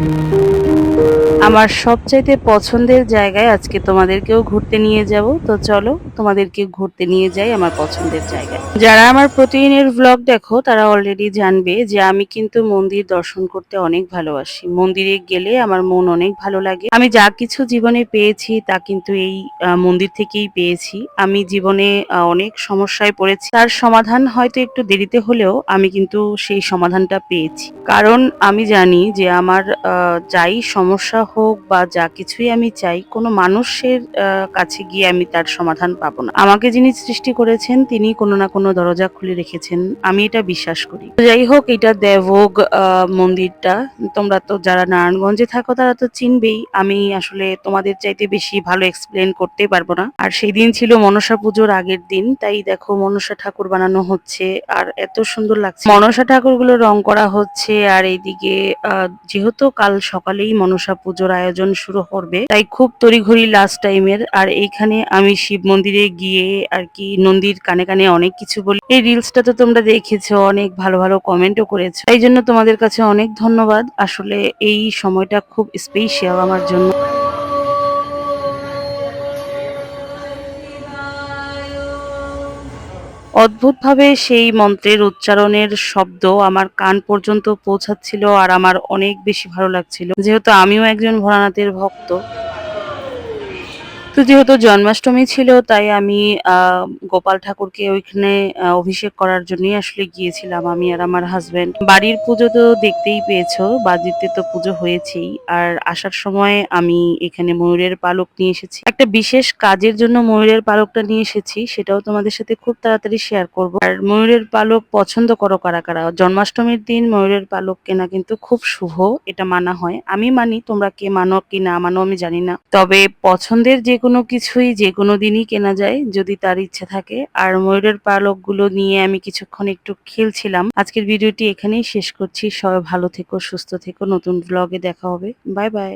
Thank you. আমার সবচাইতে পছন্দের জায়গায় আজকে তোমাদেরকেও ঘুরতে নিয়ে যাব। তো চলো তোমাদেরকে ঘুরতে নিয়ে যাই আমার পছন্দের জায়গায়। যারা আমার প্রতিদিনের ব্লগ দেখো, তারা অলরেডি জানবে যে আমি কিন্তু মন্দির দর্শন করতে অনেক ভালোবাসি। মন্দিরে গেলে আমার মন অনেক ভালো লাগে। আমি যা কিছু জীবনে পেয়েছি, তা কিন্তু এই মন্দির থেকেই পেয়েছি। আমি জীবনে অনেক সমস্যায় পড়েছি। তার সমাধান হয়তো একটু দেরিতে হলেও আমি কিন্তু সেই সমাধানটা পেয়েছি। কারণ আমি জানি যে আমার যাই সমস্যা হোক বা যা কিছুই আমি চাই, কোনো মানুষের কাছে গিয়ে আমি তার সমাধান পাবো না। আমাকে যিনি সৃষ্টি করেছেন, তিনি কোনো না কোনো দরজা খুলে রেখেছেন। আমি এটা বিশ্বাস করি। যাই হোক, এটা দেবভোগ মন্দিরটা। তোমরা তো যারা নারায়ণগঞ্জে থাকো, তারা তো চিনবেই। আমি আসলে তোমাদের চাইতে বেশি ভালো এক্সপ্লেন করতে পারব না। আর সেই দিন ছিল মনসা পুজোর আগের দিন, তাই দেখো মনসা ঠাকুর বানানো হচ্ছে। আর এত সুন্দর লাগছে। মনসা ঠাকুরগুলো রং করা হচ্ছে, আর এইদিকে যেহেতু কাল সকালেই মনসা পুজোর আয়োজন শুরু করবে তাই খুব তড়িঘড়ি লাস্ট টাইমের আর এইখানে আমি শিব মন্দিরে গিয়ে আর কি নন্দীর কানে কানে অনেক কিছু বলি। এই রিলসটা তো তোমরা দেখেছ, অনেক ভালো ভালো কমেন্টও করেছ। তাই জন্য তোমাদের কাছে অনেক ধন্যবাদ। আসলে এই সময়টা খুব স্পেশাল আমার জন্য। অদ্ভুতভাবে সেই মন্ত্রের উচ্চারণের শব্দ আমার কান পর্যন্ত পৌঁছাচ্ছিল আর আমার অনেক বেশি ভালো লাগছিল। যেহেতু আমিও একজন ভোলানাথের ভক্ত তো যেহেতু জন্মাষ্টমী ছিল, তাই আমি গোপাল ঠাকুরকে ওইখানে অভিষেক করার জন্যই আসলে গিয়েছিলাম আমি আর আমার হাজবেন্ড বাড়ির পুজো তো দেখতেই পেয়েছ বাড়িতে তো পুজো হয়েছেই। আর আসার সময় আমি এখানে ময়ূরের পালক নিয়ে এসেছি। একটা বিশেষ কাজের জন্য ময়ূরের পালকটা নিয়ে এসেছি, সেটাও তোমাদের সাথে খুব তাড়াতাড়ি শেয়ার করব। আর ময়ূরের পালক পছন্দ করো কারা কারা? জন্মাষ্টমীর দিন ময়ূরের পালক কেনা কিন্তু খুব শুভ, এটা মানা হয়। আমি মানি, তোমরা কে মানো, কি না মানো, আমি জানি না। তবে পছন্দের যে কোনো কিছুই যে কোনো দিনই কেনা যায় যদি তার ইচ্ছে থাকে। আর ময়ূরের পালকগুলো নিয়ে আমি কিছুক্ষণ একটু খেলছিলাম। আজকের ভিডিওটি এখানেই শেষ করছি। সবাই ভালো থেকো, সুস্থ থেকো। নতুন ব্লগে দেখা হবে। Bye bye